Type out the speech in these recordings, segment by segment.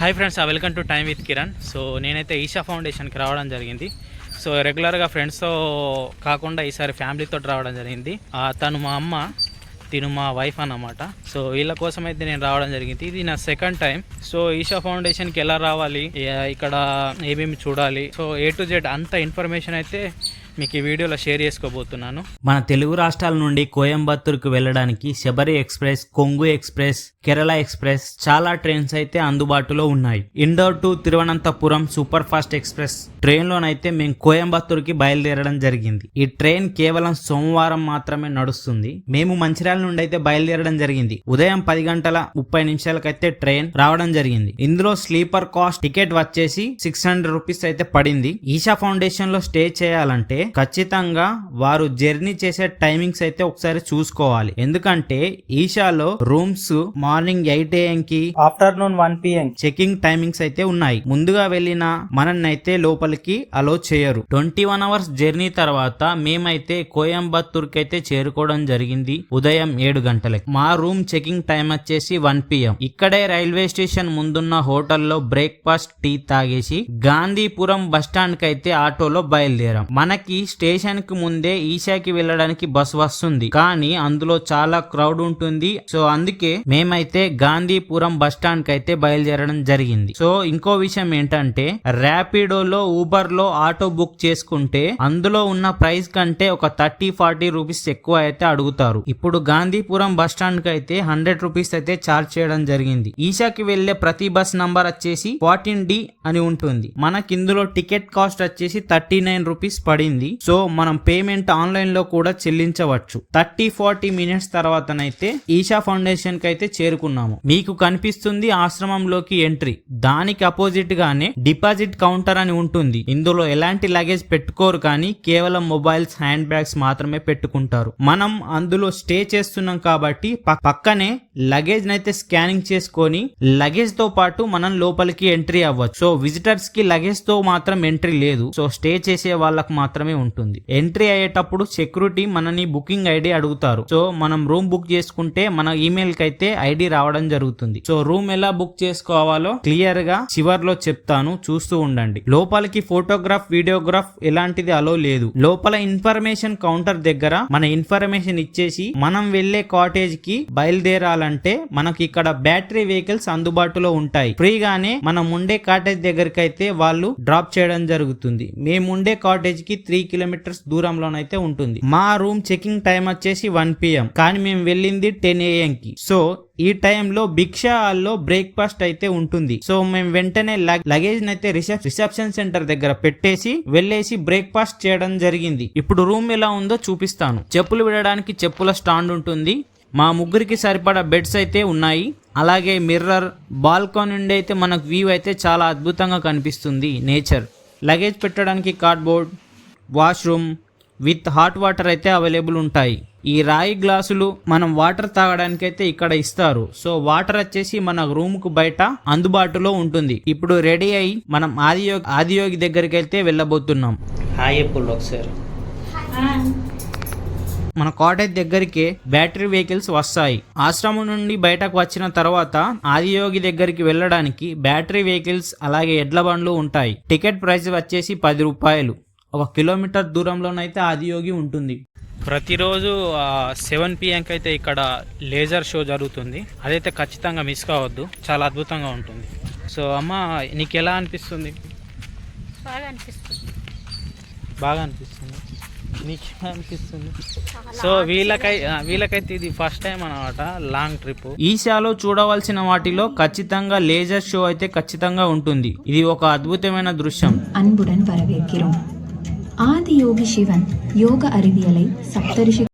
Hi friends welcome to time with Kiran so నేనైతే ఈషా ఫౌండేషన్కి రావడం జరిగింది. సో రెగ్యులర్గా ఫ్రెండ్స్తో కాకుండా ఈసారి ఫ్యామిలీతో రావడం జరిగింది. తను మా అమ్మ తిను మా వైఫ్ అన్నమాట. సో వీళ్ళ కోసం అయితే నేను రావడం జరిగింది. ఇది నా సెకండ్ టైం సో ఈషా ఫౌండేషన్కి ఎలా రావాలి? ఇక్కడ ఏమేమి చూడాలి? సో ఏ టు జెడ్ అంత ఇన్ఫర్మేషన్ అయితే మీకు ఈ వీడియోలో షేర్ చేసుకోబోతున్నాను. మన తెలుగు రాష్ట్రాల నుండి కోయంబత్తూరుకు వెళ్ళడానికి Sabari express Kongu express Kerala express చాలా ట్రైన్స్ అయితే అందుబాటులో ఉన్నాయి. Indore to Thiruvananthapuram super fast express ట్రైన్లోనైతే మేము కోయంబత్తూరుకి బయలుదేరడం జరిగింది. ఈ ట్రైన్ కేవలం సోమవారం మాత్రమే నడుస్తుంది. మేము మంచిర్యాల నుండి అయితే బయలుదేరడం జరిగింది. ఉదయం పది గంటల ముప్పై నిమిషాలకైతే ట్రైన్ రావడం జరిగింది. ఇందులో స్లీపర్ కాస్ట్ టికెట్ వచ్చేసి సిక్స్ హండ్రెడ్ రూపీస్ అయితే పడింది. ఈషా ఫౌండేషన్లో స్టే చేయాలంటే ఖచ్చితంగా వారు జర్నీ చేసే టైమింగ్స్ అయితే ఒకసారి చూసుకోవాలి. ఎందుకంటే ఈషాలో రూమ్స్ మార్నింగ్ ఎయిట్ ఏఎం కి afternoon one PM. Checking timings అయితే ఉన్నాయి. ముందుగా వెళ్ళిన మనన్నైతే లోపలికి అలో చేయరు. ట్వంటీ వన్ అవర్స్ జర్నీ తర్వాత మేమైతే కోయంబత్తూర్కి అయితే చేరుకోవడం జరిగింది ఉదయం ఏడు గంటలకి. మా రూమ్ చెకింగ్ టైం వచ్చేసి వన్ పిఎం. ఇక్కడే రైల్వే స్టేషన్ ముందున్న హోటల్లో బ్రేక్ఫాస్ట్ టీ తాగేసి గాంధీపురం బస్ స్టాండ్కి అయితే ఆటోలో బయలుదేరాం. మనకి స్టేషన్కి ముందే ఈషాకి వెళ్ళడానికి బస్ వస్తుంది. కానీ అందులో చాలా క్రౌడ్ ఉంటుంది. సో అందుకే మేమైతే గాంధీపురం బస్ స్టాండ్కి అయితే బయలుదేరడం జరిగింది. సో ఇంకో విషయం ఏంటంటే ర్యాపిడోలో ఊబర్లో ఆటో బుక్ చేసుకుంటే అందులో ఉన్న ప్రైస్ కంటే ఒక థర్టీ ఫార్టీ రూపీస్ ఎక్కువ అయితే అడుగుతారు. ఇప్పుడు గాంధీపురం బస్ స్టాండ్కి అయితే హండ్రెడ్ రూపీస్ అయితే చార్జ్ చేయడం జరిగింది. ఈషాకి వెళ్ళే ప్రతి బస్ నంబర్ వచ్చేసి ఫార్టీన్ డి అని ఉంటుంది. మనకి ఇందులో టికెట్ కాస్ట్ వచ్చేసి థర్టీ నైన్ రూపీస్ పడింది. సో మనం పేమెంట్ ఆన్లైన్లో కూడా చెల్లించవచ్చు. థర్టీ ఫార్టీ మినిట్స్ తర్వాతనైతే ఈషా ఫౌండేషన్కి అయితే చేరుకున్నాము. మీకు కనిపిస్తుంది ఆశ్రమంలోకి ఎంట్రీ. దానికి అపోజిట్ గానే డిపాజిట్ కౌంటర్ అని ఉంటుంది. ఇందులో ఎలాంటి లగేజ్ పెట్టుకోరు కానీ కేవలం మొబైల్స్ హ్యాండ్ బ్యాగ్స్ మాత్రమే పెట్టుకుంటారు. మనం అందులో స్టే చేస్తున్నాం కాబట్టి పక్కనే లగేజ్ నైతే స్కానింగ్ చేసుకొని లగేజ్తో పాటు మనం లోపలికి ఎంట్రీ అవ్వచ్చు. సో విజిటర్స్కి లగేజ్తో మాత్రం ఎంట్రీ లేదు. సో స్టే చేసే వాళ్ళకు మాత్రమే ఉంటుంది. ఎంట్రీ అయ్యేటప్పుడు సెక్యూరిటీ మనని బుకింగ్ ఐడి అడుగుతారు. సో మనం రూమ్ బుక్ చేసుకుంటే మన ఈమెయిల్కి అయితే ఐడి రావడం జరుగుతుంది. సో రూమ్ ఎలా బుక్ చేసుకోవాలో క్లియర్గా చివర్లో చెప్తాను. చూస్తూ ఉండండి. లోపలికి ఫోటోగ్రాఫ్ వీడియోగ్రాఫ్ ఎలాంటిది అలో లేదు. లోపల ఇన్ఫర్మేషన్ కౌంటర్ దగ్గర మన ఇన్ఫర్మేషన్ ఇచ్చేసి మనం వెళ్ళే కాటేజ్కి బయలుదేరాలంటే మనకి ఇక్కడ బ్యాటరీ వెహికల్స్ అందుబాటులో ఉంటాయి. ఫ్రీగానే మనం ఉండే కాటేజ్ దగ్గరికి అయితే వాళ్ళు డ్రాప్ చేయడం జరుగుతుంది. మేము ఉండే కాటేజ్కి త్రీ కిలోమీటర్స్ దూరంలోనైతే ఉంటుంది. మా రూమ్ చెకింగ్ టైం వచ్చేసి వన్ పిఎం కానీ మేము వెళ్ళింది టెన్ ఏఎం కి. సో ఈ టైంలో భిక్షా హాల్లో బ్రేక్ఫాస్ట్ అయితే ఉంటుంది. సో మేము వెంటనే లగేజ్ అయితే రిసెప్ రిసెప్షన్ సెంటర్ దగ్గర పెట్టేసి వెళ్ళేసి బ్రేక్ఫాస్ట్ చేయడం జరిగింది. ఇప్పుడు రూమ్ ఎలా ఉందో చూపిస్తాను. చెప్పులు విడడానికి చెప్పుల స్టాండ్ ఉంటుంది. మా ముగ్గురికి సరిపడా బెడ్స్ అయితే ఉన్నాయి. అలాగే మిర్రర్ బాల్కాన్ నుండి అయితే మనకు వ్యూ అయితే చాలా అద్భుతంగా కనిపిస్తుంది నేచర్. లగేజ్ పెట్టడానికి cardboard washroom with hot water అయితే అవైలబుల్ ఉంటాయి. ఈ రాయి గ్లాసులు మనం వాటర్ తాగడానికి అయితే ఇక్కడ ఇస్తారు. సో వాటర్ వచ్చేసి మన రూమ్కు బయట అందుబాటులో ఉంటుంది. ఇప్పుడు రెడీ అయి మనం ఆదియోగి ఆదియోగి దగ్గరికి అయితే వెళ్ళబోతున్నాం. హాయ్ ఎప్పుడు ఒకసారి మన కాటేజ్ దగ్గరికి బ్యాటరీ వెహికల్స్ వస్తాయి. ఆశ్రమం నుండి బయటకు వచ్చిన తర్వాత ఆదియోగి దగ్గరికి వెళ్ళడానికి బ్యాటరీ వెహికల్స్ అలాగే ఎడ్ల బండ్లు ఉంటాయి. టికెట్ ప్రైస్ వచ్చేసి పది రూపాయలు. ఒక కిలోమీటర్ దూరంలోనైతే ఆదియోగి ఉంటుంది. ప్రతిరోజు సెవెన్ పిఎంకి అయితే ఇక్కడ లేజర్ షో జరుగుతుంది. అదైతే ఖచ్చితంగా మిస్ కావద్దు. చాలా అద్భుతంగా ఉంటుంది. సో అమ్మ నీకు ఎలా అనిపిస్తుంది? బాగా అనిపిస్తుంది. బాగా అనిపిస్తుంది. నీకు ఎలా అనిపిస్తుంది సో వీళ్ళకై వీళ్ళకైతే ఇది ఫస్ట్ టైం అనమాట లాంగ్ ట్రిప్ ఈషాలో చూడవలసిన వాటిలో ఖచ్చితంగా లేజర్ షో అయితే ఖచ్చితంగా ఉంటుంది. ఇది ఒక అద్భుతమైన దృశ్యం. అన్బుడన్ ஆதி யோகி சிவன் யோக அறிவியலை சப்தரிஷி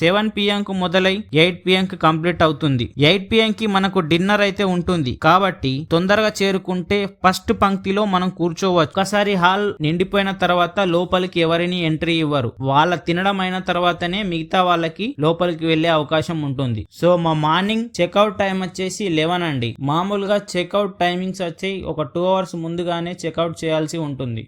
సెవెన్ పిఎం కు మొదలై ఎయిట్ పిఎం కి కంప్లీట్ అవుతుంది. ఎయిట్ పిఎం కి మనకు డిన్నర్ అయితే ఉంటుంది. కాబట్టి తొందరగా చేరుకుంటే ఫస్ట్ పంక్తిలో మనం కూర్చోవచ్చు. ఒకసారి హాల్ నిండిపోయిన తర్వాత లోపలికి ఎవరిని ఎంట్రీ ఇవ్వరు. వాళ్ళ తినడం అయిన తర్వాతనే మిగతా వాళ్ళకి లోపలికి వెళ్ళే అవకాశం ఉంటుంది. సో మా మార్నింగ్ చెక్అవుట్ టైం వచ్చేసి లెవెన్ అండి. మామూలుగా చెక్అవుట్ టైమింగ్స్ వచ్చి ఒక టూ అవర్స్ ముందుగానే చెక్అవుట్ చేయాల్సి ఉంటుంది.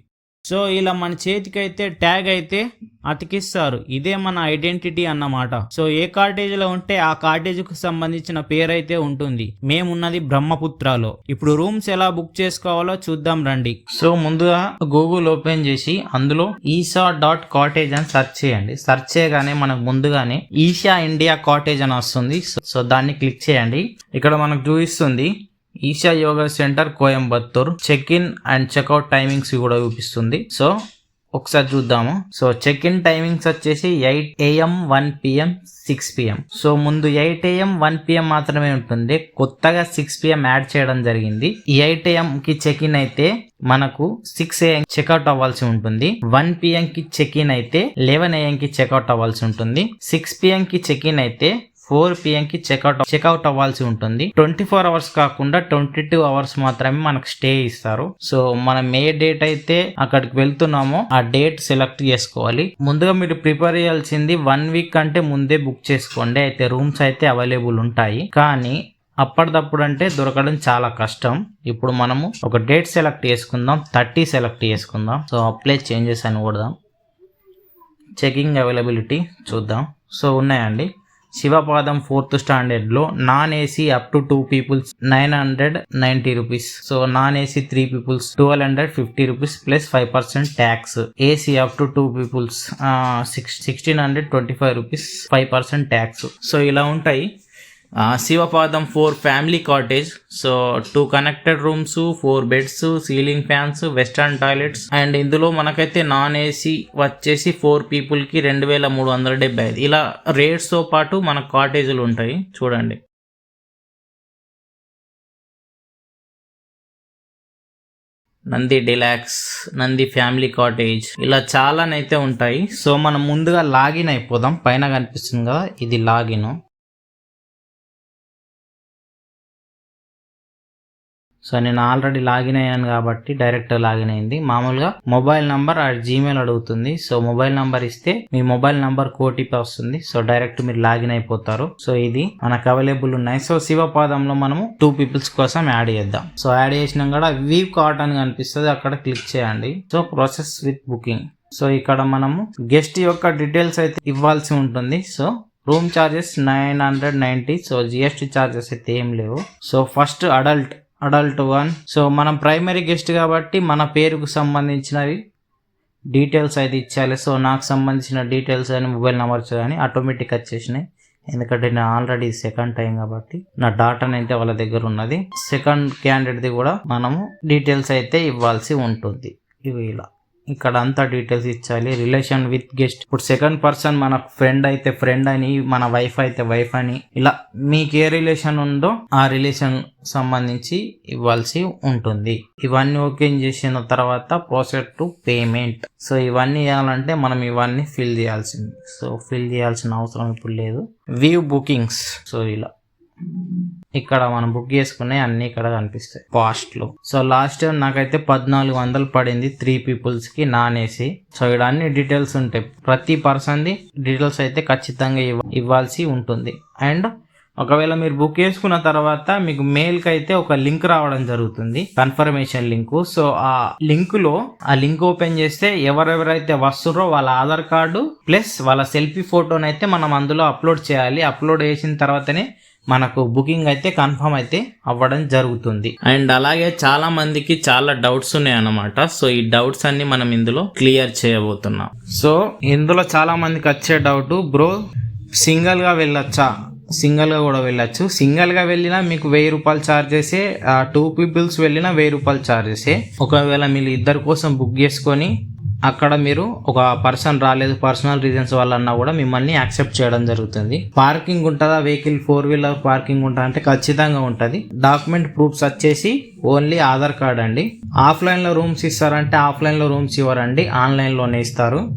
సో ఇలా మన చేతికైతే ట్యాగ్ అయితే అతికిస్తారు. ఇదే మన ఐడెంటిటీ అన్నమాట. సో ఏ కాటేజ్లో ఉంటే ఆ కాటేజ్కు సంబంధించిన పేరు అయితే ఉంటుంది. మేమున్నది బ్రహ్మపుత్రలో. ఇప్పుడు రూమ్స్ ఎలా బుక్ చేసుకోవాలో చూద్దాం రండి. సో ముందుగా గూగుల్ ఓపెన్ చేసి అందులో ఈషా డాట్ కాటేజ్ అని సెర్చ్ చేయండి. సెర్చ్ చేయగానే మనకు ముందుగానే ఈషా ఇండియా కాటేజ్ అని వస్తుంది. సో- సో దాన్ని క్లిక్ చేయండి. ఇక్కడ మనకు చూపిస్తుంది Isha yoga centre Coimbatore. Check in and checkout timings కూడా చూపిస్తుంది. సో ఒకసారి చూద్దాము. సో చెక్ ఇన్ టైమింగ్స్ వచ్చేసి eight AM one PM six PM so ముందు ఎయిట్ ఏఎం వన్ పిఎం మాత్రమే ఉంటుంది. కొత్తగా సిక్స్ పిఎం యాడ్ చేయడం జరిగింది. ఈ ఎయిట్ ఏఎం కి చెక్ ఇన్ అయితే మనకు సిక్స్ ఏఎం చెక్అవుట్ అవ్వాల్సి ఉంటుంది. వన్ పిఎం కి చెక్ ఇన్ అయితే లెవెన్ ఏఎం కి చెక్అవుట్ అవ్వాల్సి ఉంటుంది. సిక్స్ పిఎం కి చెక్ ఇన్ అయితే ఫోర్ పిఎం కి చెక్అవుట్ చెక్అవుట్ అవ్వాల్సి ఉంటుంది. ట్వంటీ ఫోర్ అవర్స్ కాకుండా ట్వంటీ టూ అవర్స్ మాత్రమే మనకు స్టే ఇస్తారు. సో మనం ఏ డేట్ అయితే అక్కడికి వెళ్తున్నామో ఆ డేట్ సెలెక్ట్ చేసుకోవాలి. ముందుగా మీరు ప్రిపేర్ చేయాల్సింది వన్ వీక్ అంటే ముందే బుక్ చేసుకోండి. అయితే రూమ్స్ అయితే అవైలబుల్ ఉంటాయి. కానీ అప్పటిదప్పుడు అంటే దొరకడం చాలా కష్టం. ఇప్పుడు మనము ఒక డేట్ సెలెక్ట్ చేసుకుందాం థర్టీ సెలెక్ట్ చేసుకుందాం. సో అప్లై చేంజెస్ అని కొడదాం. చెకింగ్ అవైలబిలిటీ చూద్దాం. సో ఉన్నాయండి. Shivapadam fourth స్టాండర్డ్లో non AC up to two peoples nine hundred ninety rupees so non AC three peoples twelve hundred fifty rupees plus five percent tax AC up to two peoples six sixteen hundred twenty five rupees five percent tax so ఇలా ఉంటాయి. Shivapadam four family cottage. So two connected rooms four beds ceiling fans western toilets. And ఇందులో మనకైతే non AC వచ్చేసి four పీపుల్కి రెండు వేల మూడు వందల డెబ్బై ఐదు. ఇలా రేట్స్తో పాటు మన కాటేజీలు ఉంటాయి. చూడండి. Nandi deluxe Nandi family cottage. ఇలా చాలానైతే ఉంటాయి. సో మనం ముందుగా లాగిన్ అయిపోదాం. పైన కనిపిస్తుంది కదా ఇది లాగిన్. సో నేను ఆల్రెడీ లాగిన్ అయ్యాను కాబట్టి డైరెక్ట్ లాగిన్ అయింది. మామూలుగా మొబైల్ నంబర్ ఆ జీమెయిల్ అడుగుతుంది. సో మొబైల్ నంబర్ ఇస్తే మీ మొబైల్ నంబర్ ఓటీపీ వస్తుంది. సో డైరెక్ట్ మీరు లాగిన్ అయిపోతారు. సో ఇది మనకు అవైలబుల్ ఉన్నాయి. సో శివపాదంలో మనము టూ పీపుల్స్ కోసం యాడ్ చేద్దాం. సో యాడ్ చేసినాం కూడా వీ కార్ట్ అని కనిపిస్తుంది. అక్కడ క్లిక్ చేయండి. So process with booking so ఇక్కడ మనము గెస్ట్ యొక్క డీటెయిల్స్ అయితే ఇవ్వాల్సి ఉంటుంది. So room charges nine hundred ninety so GST charges అయితే ఏం లేవు. So first adult adult one so మనం ప్రైమరీ గెస్ట్ కాబట్టి మన పేరుకు సంబంధించినవి డీటెయిల్స్ అయితే ఇచ్చాలి. సో నాకు సంబంధించిన డీటెయిల్స్ అని మొబైల్ నెంబర్స్ కానీ ఆటోమేటిక్ వచ్చేసినాయి. ఎందుకంటే నేను ఆల్రెడీ సెకండ్ టైం కాబట్టి నా డాటా అయితే వాళ్ళ దగ్గర ఉన్నది. సెకండ్ క్యాండిడేట్ది కూడా మనము డీటెయిల్స్ అయితే ఇవ్వాల్సి ఉంటుంది. ఇవి ఇలా. ఇక్కడ అంతా డీటెయిల్స్ ఇచ్చాలి. రిలేషన్ విత్ గెస్ట్ ఇప్పుడు సెకండ్ పర్సన్ మన ఫ్రెండ్ అయితే ఫ్రెండ్ అని మన వైఫ్ అయితే వైఫ్ అని ఇలా మీకు ఏ రిలేషన్ ఉందో ఆ రిలేషన్ సంబంధించి ఇవ్వాల్సి ఉంటుంది. ఇవన్నీ ఓకే చేసిన తర్వాత ప్రాసెస్ టు పేమెంట్ సో ఇవన్నీ చేయాలంటే మనం ఇవన్నీ ఫిల్ చేయాల్సింది. సో ఫిల్ చేయాల్సిన అవసరం ఇప్పుడు లేదు. వ్యూ బుకింగ్స్ సో ఇలా. ఇక్కడ మనం బుక్ చేసుకున్నాయి అన్ని ఇక్కడ కనిపిస్తాయి. కాస్ట్లో. సో లాస్ట్ టైం నాకైతే పద్నాలుగు వందలు పడింది త్రీ పీపుల్స్కి నాన్ ఏసీ సో ఇక్కడ అన్ని డీటెయిల్స్ ఉంటాయి. ప్రతి పర్సన్ ది డీటెయిల్స్ అయితే ఖచ్చితంగా ఇవ్వ- ఇవ్వాల్సి ఉంటుంది. అండ్ ఒకవేళ మీరు బుక్ చేసుకున్న తర్వాత మీకు మెయిల్కి అయితే ఒక లింక్ రావడం జరుగుతుంది. కన్ఫర్మేషన్ లింక్ సో ఆ లింకులో ఆ లింక్ ఓపెన్ చేస్తే ఎవరెవరైతే వస్తుర్రో వాళ్ళ ఆధార్ కార్డు ప్లస్ వాళ్ళ సెల్ఫీ ఫోటోనైతే మనం అందులో అప్లోడ్ చేయాలి. అప్లోడ్ చేసిన తర్వాతనే మనకు బుకింగ్ అయితే కన్ఫర్మ్ అయితే అవ్వడం జరుగుతుంది. అండ్ అలాగే చాలా మందికి చాలా డౌట్స్ ఉన్నాయి అన్నమాట సో ఈ డౌట్స్ అన్ని మనం ఇందులో క్లియర్ చేయబోతున్నాం. సో ఇందులో చాలా మందికి వచ్చే డౌట్ బ్రో సింగిల్గా వెళ్ళొచ్చా? సింగిల్గా కూడా వెళ్ళొచ్చు. సింగిల్గా వెళ్ళినా మీకు వెయ్యి రూపాయలు చార్జెసే టూ పీపుల్స్ వెళ్ళినా వెయ్యి రూపాయలు చార్జెసే ఒకవేళ మీరు ఇద్దరి కోసం బుక్ చేసుకొని అక్కడ మీరు ఒక పర్సన్ రాలేదు పర్సనల్ రీజన్స్ వల్ల అన్నా కూడా మిమ్మల్ని యాక్సెప్ట్ చేయడం జరుగుతుంది. పార్కింగ్ ఉంటుందా? వెహికల్ ఫోర్ వీలర్ పార్కింగ్ ఉంటుందా అంటే ఖచ్చితంగా ఉంటుంది. డాక్యుమెంట్ ప్రూఫ్స్ వచ్చేసి ఓన్లీ ఆధార్ కార్డ్ అండి. ఆఫ్లైన్లో రూమ్స్ ఇస్తారంటే ఆఫ్లైన్లో రూమ్స్ ఇవ్వరండి ఆన్లైన్లోనే ఇస్తారు.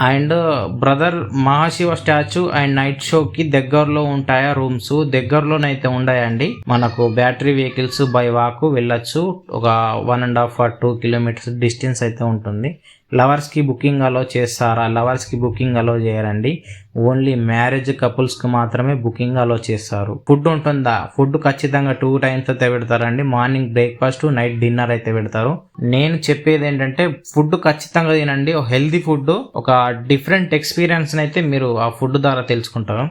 And brother Mahashiva statue and night షోకి దగ్గరలో ఉంటాయా రూమ్స్? దగ్గరలోనైతే ఉన్నాయండి మనకు బ్యాటరీ వెహికల్స్ బై వాక్ వెళ్ళచ్చు. ఒక one and half or two kilometres distance అయితే ఉంటుంది. లవర్స్కి బుకింగ్ అలో చేస్తారా? లవర్స్కి బుకింగ్ అలో చేయరండి. ఓన్లీ మ్యారేజ్ కపుల్స్కి మాత్రమే బుకింగ్ అలో చేస్తారు. ఫుడ్ ఉంటుందా? ఫుడ్ ఖచ్చితంగా టూ టైమ్స్ అయితే పెడతారండి. మార్నింగ్ బ్రేక్ఫాస్ట్ నైట్ డిన్నర్ అయితే పెడతారు. నేను చెప్పేది ఏంటంటే ఫుడ్ ఖచ్చితంగా తినండి. హెల్దీ ఫుడ్ ఒక డిఫరెంట్ ఎక్స్పీరియన్స్ అయితే మీరు ఆ ఫుడ్ ద్వారా తెలుసుకుంటారు.